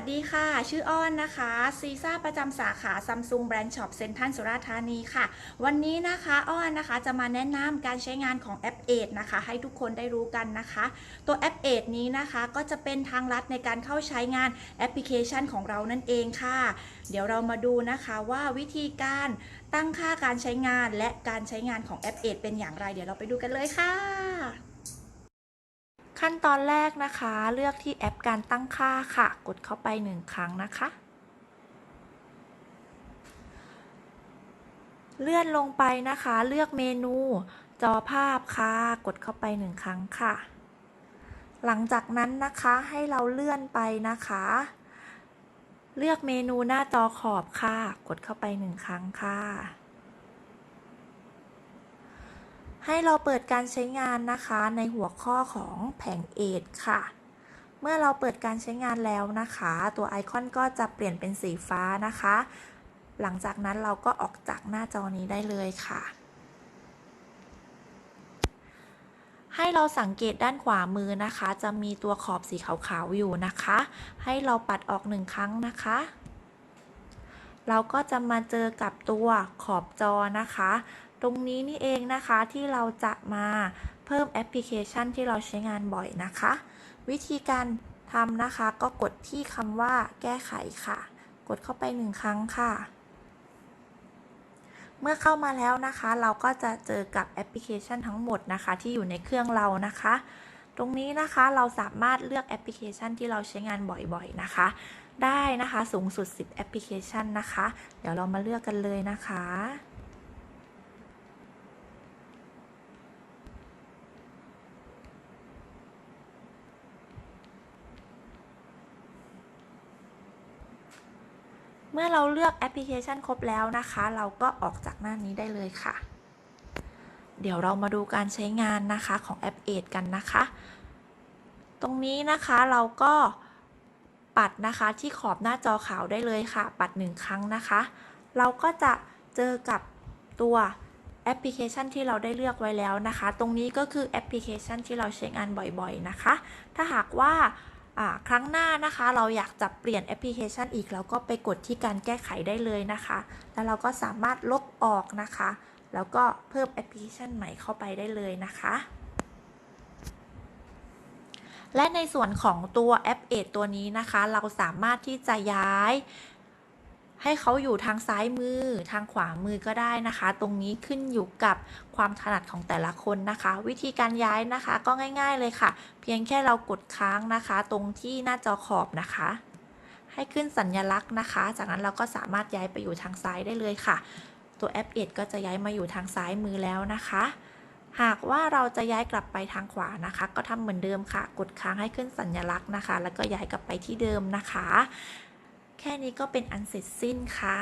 วัสดีค่ะ ชื่ออ้อนนะคะซีซ่าประจำสาขาซัมซุงแบรนด์ช็อปเซ็นทรัลสุราษฎร์ธานีค่ะ วันนี้นะคะอ้อนนะคะจะมาแนะนำการใช้งานของแอปเอนะคะ ให้ทุกคนได้รู้กันนะคะ ตัวแอปเอนี้นะคะก็จะเป็นทางลัดในการเข้าใช้งานแอปพลิเคชันของเรานั่นเองค่ะ เดี๋ยวเรามาดูนะคะว่าวิธีการตั้งค่าการใช้งานและการใช้งานของแอปเอเป็นอย่างไร เดี๋ยวเราไปดูกันเลยค่ะ ขั้นตอนแรกนะคะ เลือกที่แอปการตั้งค่าค่ะ กดเข้าไปหนึ่งครั้งนะคะ เลื่อนลงไปนะคะ เลือกเมนู จอภาพค่ะ กดเข้าไปหนึ่งครั้งค่ะ หลังจากนั้นนะคะให้เราเลื่อนไปนะคะ เลือกเมนูหน้าจอขอบค่ะ กดเข้าไปหนึ่งครั้งค่ะ ให้เราเปิดการใช้งานนะคะในหัวข้อของแผงเอทค่ะ เมื่อเราเปิดการใช้งานแล้วนะคะ ตัวไอคอนก็จะเปลี่ยนเป็นสีฟ้านะคะ หลังจากนั้นเราก็ออกจากหน้าจอนี้ได้เลยค่ะ ให้เราสังเกตด้านขวามือนะคะ จะมีตัวขอบสีขาวๆอยู่นะคะ ให้เราปัดออกหนึ่งครั้งนะคะเราก็จะมาเจอกับตัวขอบจอนะคะ ตรงนี้นี่เองนะคะที่เราจะมาเพิ่มแอปพลิเคชันที่เราใช้งานบ่อยนะคะ วิธีการทำนะคะก็กดที่คำว่าแก้ไขค่ะ กดเข้าไปหนึ่งครั้งค่ะ เมื่อเข้ามาแล้วนะคะ เราก็จะเจอกับแอปพลิเคชันทั้งหมดนะคะ ที่อยู่ในเครื่องเรานะคะ ตรงนี้นะคะเราสามารถเลือกแอปพลิเคชันที่เราใช้งานบ่อยๆนะคะ ได้นะคะสูงสุด 10 แอปพลิเคชันนะคะ เดี๋ยวเรามาเลือกกันเลยนะคะ เมื่อเราเลือกแอปพลิเคชันครบแล้วนะคะ เราก็ออกจากหน้านี้ได้เลยค่ะ เดี๋ยวเรามาดูการใช้งานนะคะของแอปเอดกันนะคะ ตรงนี้นะคะเราก็ปัดนะคะที่ขอบหน้าจอขาวได้เลยค่ะ ปัดหนึ่งครั้งนะคะ เราก็จะเจอกับตัวแอปพลิเคชันที่เราได้เลือกไว้แล้วนะคะ ตรงนี้ก็คือแอปพลิเคชันที่เราใช้งานบ่อยๆนะคะ ถ้าหากว่าอ่า ครั้งหน้านะคะ เราอยากจะเปลี่ยนแอปพลิเคชันอีกเราก็ไปกดที่การแก้ไขได้เลยนะคะ แล้วเราก็สามารถลบออกนะคะ แล้วก็เพิ่มแอปพลิเคชันใหม่เข้าไปได้เลยนะคะและในส่วนของตัวแอปเอทตัวนี้นะคะ เราสามารถที่จะย้าย ให้เขาอยู่ทางซ้ายมือ ทางขวามือก็ได้นะคะ ตรงนี้ขึ้นอยู่กับความถนัดของแต่ละคนนะคะ วิธีการย้ายนะคะก็ง่าย ๆเลยค่ะ เพียงแค่เรากดค้างนะคะ ตรงที่หน้าจอขอบนะคะ ให้ขึ้นสัญลักษณ์นะคะ จากนั้นเราก็สามารถย้ายไปอยู่ทางซ้ายได้เลยค่ะ ตัวแอปเอดก็จะย้ายมาอยู่ทางซ้ายมือแล้วนะคะหากว่าเราจะย้ายกลับไปทางขวานะคะ ก็ทำเหมือนเดิมค่ะ กดค้างให้ขึ้นสัญลักษณ์นะคะ แล้วก็ย้ายกลับไปที่เดิมนะคะ แค่นี้ก็เป็นอันเสร็จสิ้นค่ะ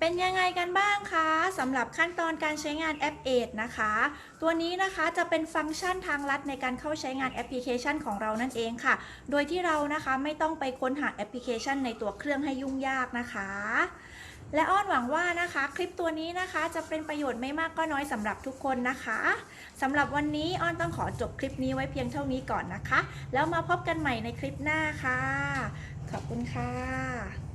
เป็นยังไงกันบ้างคะสำหรับขั้นตอนการใช้งานแอปเอนะคะ ตัวนี้นะคะจะเป็นฟังก์ชันทางลัดในการเข้าใช้งานแอปพลิเคชันของเรานั่นเองค่ะ โดยที่เรานะคะไม่ต้องไปค้นหาแอปพลิเคชันในตัวเครื่องให้ยุ่งยากนะคะ และอ้อนหวังว่านะคะ คลิปตัวนี้นะคะจะเป็นประโยชน์ไม่มากก็น้อยสำหรับทุกคนนะคะสำหรับวันนี้อ้อนต้องขอจบคลิปนี้ไว้เพียงเท่านี้ก่อนนะคะ แล้วมาพบกันใหม่ในคลิปหน้าค่ะ ขอบคุณค่ะ